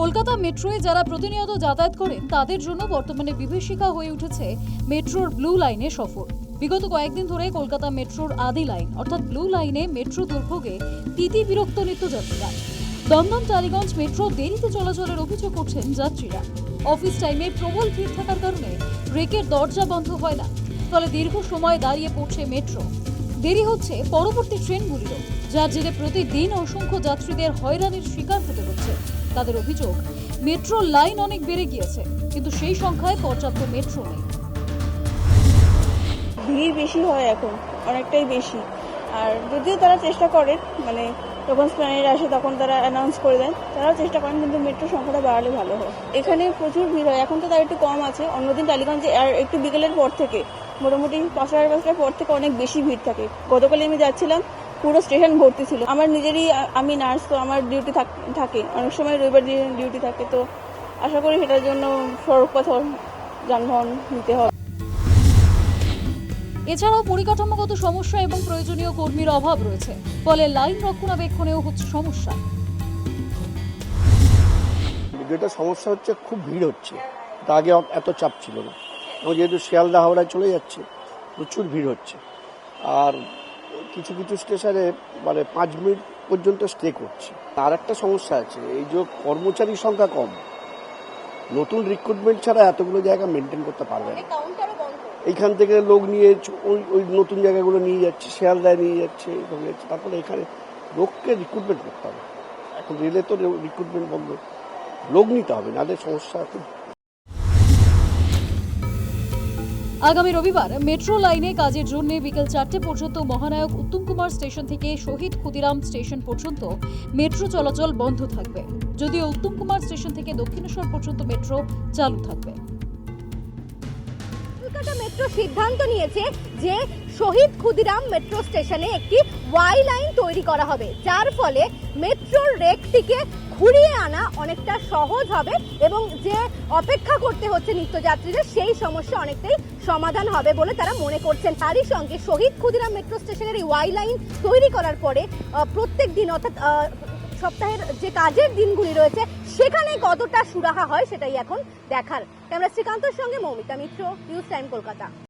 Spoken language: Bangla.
কলকাতা মেট্রোয় যারা প্রতিনিয়ত যাতায়াত করেন, তাদের জন্য বর্তমানে বিভীষিকা হয়ে উঠেছে মেট্রোর ব্লু লাইনে সফর। বিগত কয়েকদিন ধরে কলকাতা মেট্রোর আদি লাইন, অর্থাৎ ব্লু লাইনে মেট্রো দুর্ভোগে তিতি বিরক্ত নিত্যযাত্রীরা। দমদম টালিগঞ্জ মেট্রো দেরিতে চলাচলের অভিযোগ করছেন যাত্রীরা। অফিস টাইমে প্রবল ভিড় থাকার কারণে ব্রেকের দরজা বন্ধ হয় না। ফলে দীর্ঘ সময় দাঁড়িয়ে পড়ছে মেট্রো। দেরি হচ্ছে পরবর্তী ট্রেনগুলিরও, যার জেরে প্রতিদিন অসংখ্য যাত্রীদের হয়রানির শিকার হতে হচ্ছে। তাদের অভিযোগ, মেট্রো লাইন অনেক বেড়ে গিয়েছে, কিন্তু সেই সংখ্যায় পর্যাপ্ত মেট্রো নেই। ভিড় বেশি হয় এখন, অনেকটাই বেশি। আর যদিও তারা চেষ্টা করেন মানে যখন স্প্যানের আসে তখন তারা অ্যানাউন্স করে দেন, তারাও চেষ্টা করেন, কিন্তু মেট্রো সংখ্যাটা বাড়ালে ভালো হয়। এখানে প্রচুর ভিড় হয়, এখন তো তার একটু কম আছে। অন্যদিন টালিগঞ্জে আর একটু বিকেলের পর থেকে মোটামুটি সাড়ে পাঁচটার পর থেকে অনেক বেশি ভিড় থাকে। গতকালে আমি যাচ্ছিলাম পুরো স্টেশন ভর্তি ছিল। আমার নিজেরই আমি নার্স তো আমার ডিউটি থাকে অনেক সময় রবিবার ডিউটি থাকে তো আশা করি সেটার জন্য সড়ক পথ যানবাহন নিতে হবে। এছাড়াও পরিকাঠামোগত সমস্যা এবং প্রয়োজনীয় কর্মীর অভাব রয়েছে। ফলে লাইন রক্ষণাবেক্ষণেও হচ্ছে সমস্যা। যেটা সমস্যা হচ্ছে খুব ভিড় হচ্ছে। তা আগে এত চাপ ছিল না। এবং যেহেতু শিয়ালদা হাওড়ায় চলে যাচ্ছে প্রচুর ভিড় হচ্ছে। আর কিছু কিছু স্টেশনে মানে পাঁচ মিনিট পর্যন্ত স্টে করছে। আর একটা সমস্যা আছে এই যে কর্মচারীর সংখ্যা কম নতুন রিক্রুটমেন্ট ছাড়া এতগুলো জায়গা মেনটেন করতে পারবে না। এইখান থেকে লোক নিয়ে ওই ওই নতুন জায়গাগুলো নিয়ে যাচ্ছে শিয়ালদায় নিয়ে যাচ্ছে এইভাবে যাচ্ছে। তারপরে এখানে লোককে রিক্রুটমেন্ট করতে হবে। এখন রেলে তো রিক্রুটমেন্ট বন্ধ। লোক নিতে হবে নাদের সমস্যা খুব আগামী রবিবার মেট্রো লাইনে কাজের জন্য বিকেল চারটে পর্যন্ত মহানায়ক উত্তম কুমার স্টেশন থেকে শহীদ ক্ষুদিরাম স্টেশন পর্যন্ত মেট্রো চলাচল বন্ধ থাকবে। যদিও উত্তম কুমার স্টেশন থেকে দক্ষিণেশ্বর পর্যন্ত মেট্রো চালু থাকবে। কলকাতা মেট্রো সিদ্ধান্ত নিয়েছে যে শহীদ ক্ষুদিরাম মেট্রো স্টেশনে একটি ওয়াই লাইন তৈরি করা হবে। যার ফলে মেট্রোর রেকটিকে ঘুরিয়ে আনা অনেকটা সহজ হবে এবং যে অপেক্ষা করতে হচ্ছে নিত্যযাত্রীদের, সেই সমস্যা অনেকটাই সমাধান হবে বলে তারা মনে করছেন। তারই সঙ্গে শহীদ ক্ষুদিরাম মেট্রো স্টেশনের এই ওয়াই লাইন তৈরি করার পরে প্রত্যেক দিন অর্থাৎ সপ্তাহের যে কাজের দিনগুলি রয়েছে, সেখানে কতটা সুরাহা হয় সেটাই এখন দেখার। ক্যামেরা শ্রীকান্তর সঙ্গে মৌমিতা মিত্র নিউজ টাইম কলকাতা।